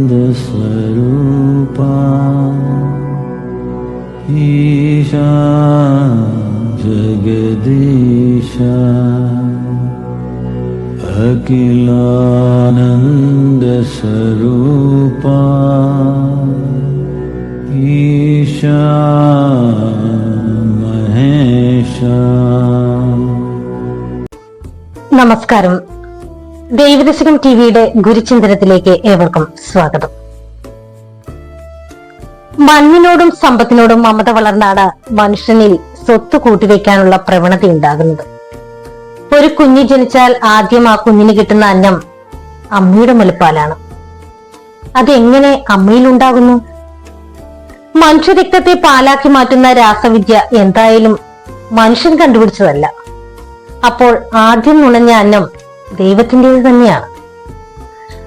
न्दस्वरूपा ईशा जगदीशा। अखिलानन्द ईशा महेश। नमस्कारम् ദൈവദശകം ടിവിയുടെ ഗുരുചിന്തനത്തിലേക്ക് ഏവർക്കും സ്വാഗതം. മണ്ണിനോടും സമ്പത്തിനോടും മമത വളർന്നാണ് മനുഷ്യനിൽ സ്വത്ത് കൂട്ടിവെക്കാനുള്ള പ്രവണത ഉണ്ടാകുന്നത്. ഒരു കുഞ്ഞ് ജനിച്ചാൽ ആദ്യം ആ കുഞ്ഞിന് കിട്ടുന്ന അന്നം അമ്മയുടെ മുലപ്പാലാണ്. അതെങ്ങനെ അമ്മയിൽ ഉണ്ടാകുന്നു? മനുഷ്യരക്തത്തെ പാലാക്കി മാറ്റുന്ന രാസവിദ്യ എന്തായാലും മനുഷ്യൻ കണ്ടുപിടിച്ചതല്ല. അപ്പോൾ ആദ്യം നുണഞ്ഞ അന്നം ദൈവത്തിന്റെത് തന്നെയാണ്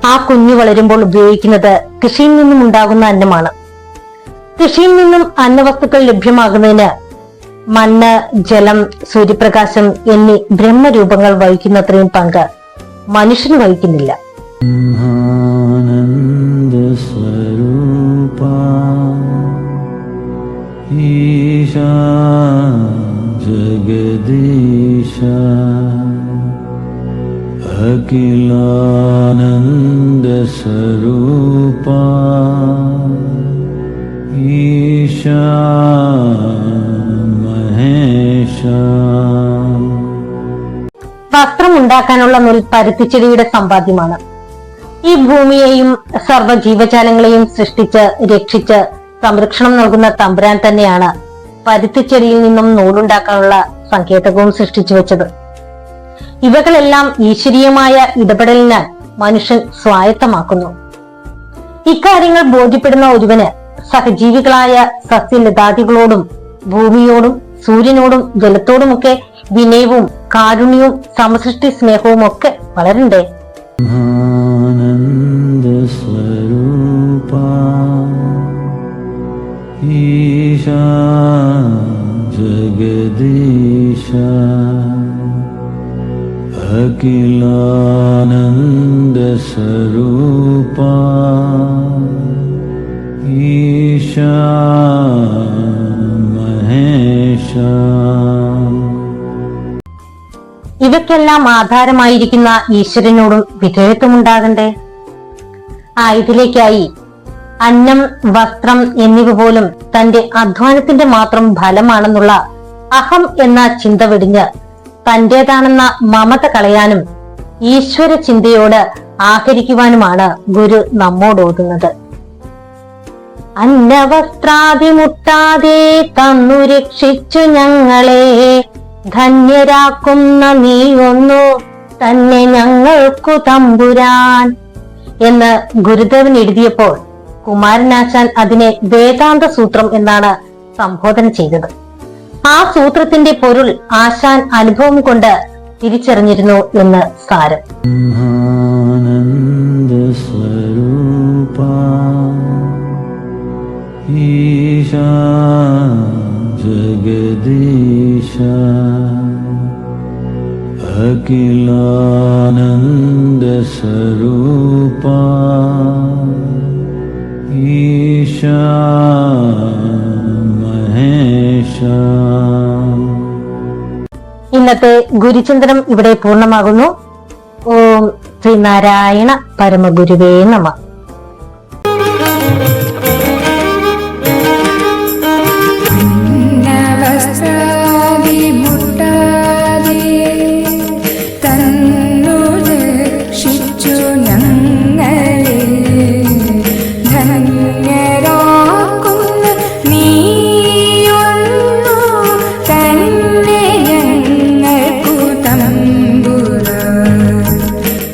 ആ കുഞ്ഞ് വളരുമ്പോൾ ഉപയോഗിക്കുന്നത് കൃഷിയിൽ നിന്നും ഉണ്ടാകുന്ന അന്നമാണ്. കൃഷിയിൽ നിന്നും അന്നവസ്തുക്കൾ ലഭ്യമാകുന്നതിന് മണ്ണ് ജലം സൂര്യപ്രകാശം എന്നീ ബ്രഹ്മരൂപങ്ങൾ വഹിക്കുന്നത്രയും പങ്ക് മനുഷ്യന് വഹിക്കുന്നില്ല. ഈശാ ജഗദീശാ. अखिलानन्दस्वरूपा ईशा महेशा വസ്ത്രം ഉണ്ടാക്കാനുള്ള നുൽ പരുത്തിച്ചെടിയുടെ സമ്പാദ്യമാണ് ഈ ഭൂമിയെയും സർവ്വ ജീവജാലങ്ങളെയും സൃഷ്ടിച്ച് രക്ഷിച്ച് സംരക്ഷണം നൽകുന്ന തമ്പുരാൻ തന്നെയാണ് പരുത്തിച്ചെടിയിൽ നിന്നും നൂലുണ്ടാക്കാനുള്ള സങ്കേതകവും സൃഷ്ടിച്ചു വെച്ചത് ഇവകളെല്ലാം ഈശ്വരീയമായ ഇടപെടലിനാൽ മനുഷ്യൻ സ്വായത്തമാക്കുന്നു. ഇക്കാര്യങ്ങൾ ബോധ്യപ്പെടുന്ന ഒരുവന് സഹജീവികളായ സസ്യലതാദികളോടും ഭൂമിയോടും സൂര്യനോടും ജലത്തോടുമൊക്കെ വിനയവും കാരുണ്യവും സമസൃഷ്ടി സ്നേഹവും ഒക്കെ വളരണ്ടേ? ഈശാ अखिलानन्दस्वरूपा ईशा महेशा ഇവയ്ക്കെല്ലാം ആധാരമായിരിക്കുന്ന ഈശ്വരനോടും വിധേയത്വമുണ്ടാകണ്ടേ ആ ഇതിലേക്കായി അന്നം വസ്ത്രം എന്നിവ പോലും തന്റെ അധ്വാനത്തിന്റെ മാത്രം ഫലമാണെന്നുള്ള അഹം എന്ന ചിന്ത വെടിഞ്ഞ് തന്റേതാണെന്ന മമത കളയാനും ഈശ്വര ചിന്തയോട് ആഹരിക്കുവാനുമാണ് ഗുരു നമ്മോടോതുന്നത് അന്നവസ്ത്രാതിമുട്ടാതെ തന്നു രക്ഷിച്ചു ഞങ്ങളെ. ധന്യരാക്കുന്ന നീ ഒന്നു തന്നെ ഞങ്ങൾക്കു തമ്പുരാൻ എന്ന് ഗുരുദേവൻ എഴുതിയപ്പോൾ കുമാരനാശാൻ അതിനെ വേദാന്ത സൂത്രം എന്നാണ് സംബോധന ചെയ്തത്. ആ സൂത്രത്തിന്റെ പൊരുൾ ആശാൻ അനുഭവം കൊണ്ട് തിരിച്ചറിഞ്ഞിരുന്നു എന്ന് സാരം. ജഗദീശ അഖിലാനന്ദ സ്വരൂപ. ഇന്നത്തെ ഗുരുചിന്തനം ഇവിടെ പൂർണമാകുന്നു. ഓം ശ്രീനാരായണ പരമഗുരുവേ നമ.